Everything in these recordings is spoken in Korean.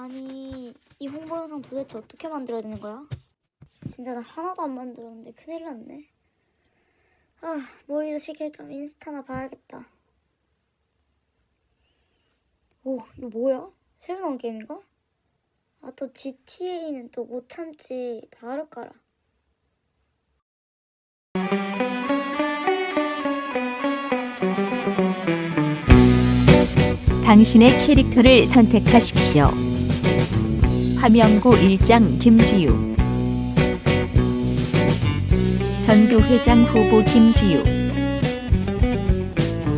아니 이 홍보 영상 도대체 어떻게 만들어야 되는 거야? 진짜 나 하나도 안 만들었는데 큰일 났네. 아 머리도 식힐 겸 인스타나 봐야겠다. 오 이거 뭐야? 새로 나온 게임인가? 아 또 GTA는 또 못 참지 바로 깔아. 당신의 캐릭터를 선택하십시오. 화명구 1장 김지유 전교회장 후보 김지유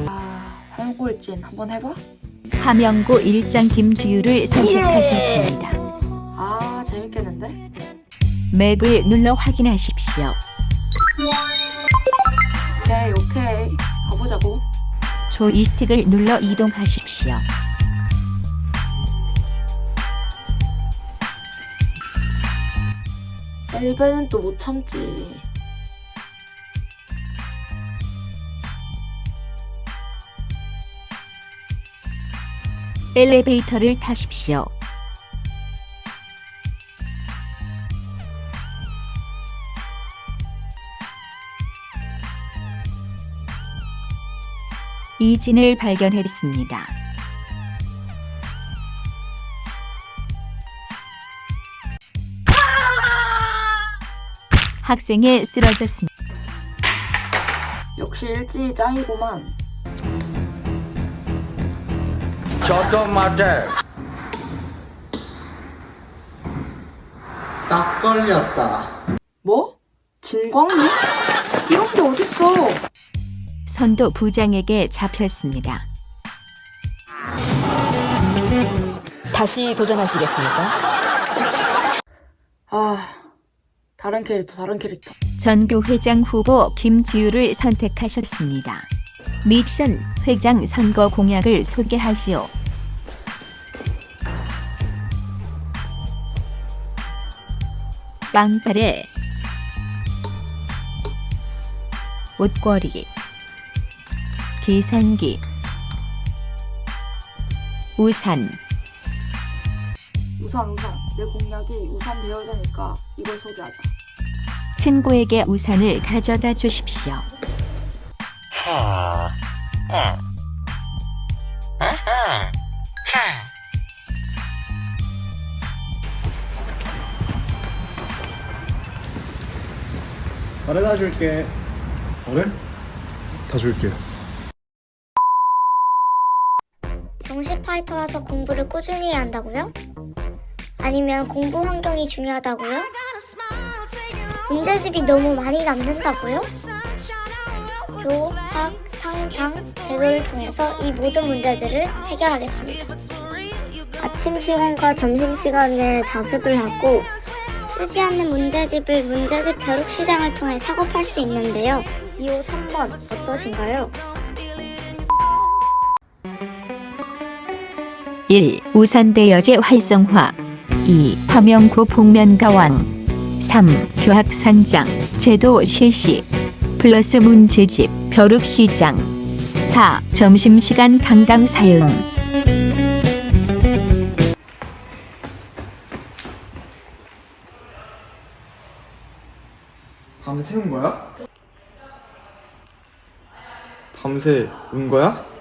아, 황골진 한번 해봐? 화명구 1장 김지유를 선택하셨습니다. 아, 재밌겠는데? 맵을 눌러 확인하십시오. 오케이, 오케이. 가보자고. 조이스틱을 눌러 이동하십시오. 엘베는 또 못 참지. 엘리베이터를 타십시오. 이 진을 발견했습니다. 학생에 쓰러졌습니다. 역시 일지 짱이구만. 저도 맞아. 딱 걸렸다. 뭐? 진광이? 이런 게 어딨어? 선도 부장에게 잡혔습니다. 다시 도전하시겠습니까? 아, 다른 캐릭터, 다른 캐릭터. 전교 회장 후보 김지우를 선택하셨습니다. 미션 회장 선거 공약을 소개하시오. 빵빠레 옷걸이 계산기 우산 우산, 우산. 내 공약이 우산 대여자니까 이걸 소개하자. 친구에게 우산을 가져다 주십시오. 어른아 줄게. 어른? 다 줄게. 정시 파이터라서 공부를 꾸준히 해야 한다고요? 아니면 공부 환경이 중요하다고요? 문제집이 너무 많이 남는다고요? 교학, 상장, 제도를 통해서 이 모든 문제들을 해결하겠습니다. 아침 시간과 점심 시간에 자습을 하고 쓰지 않는 문제집을 문제집 벼룩 시장을 통해 사고 팔 수 있는데요. 2호 3번 어떠신가요? 1. 우산대 여제 활성화 2. 화명구 복면가완 3. 교학상장 제도 실시 플러스 문제집 벼룩시장 4. 점심시간 강당 사용 밤새 운 거야? 밤새 운 거야?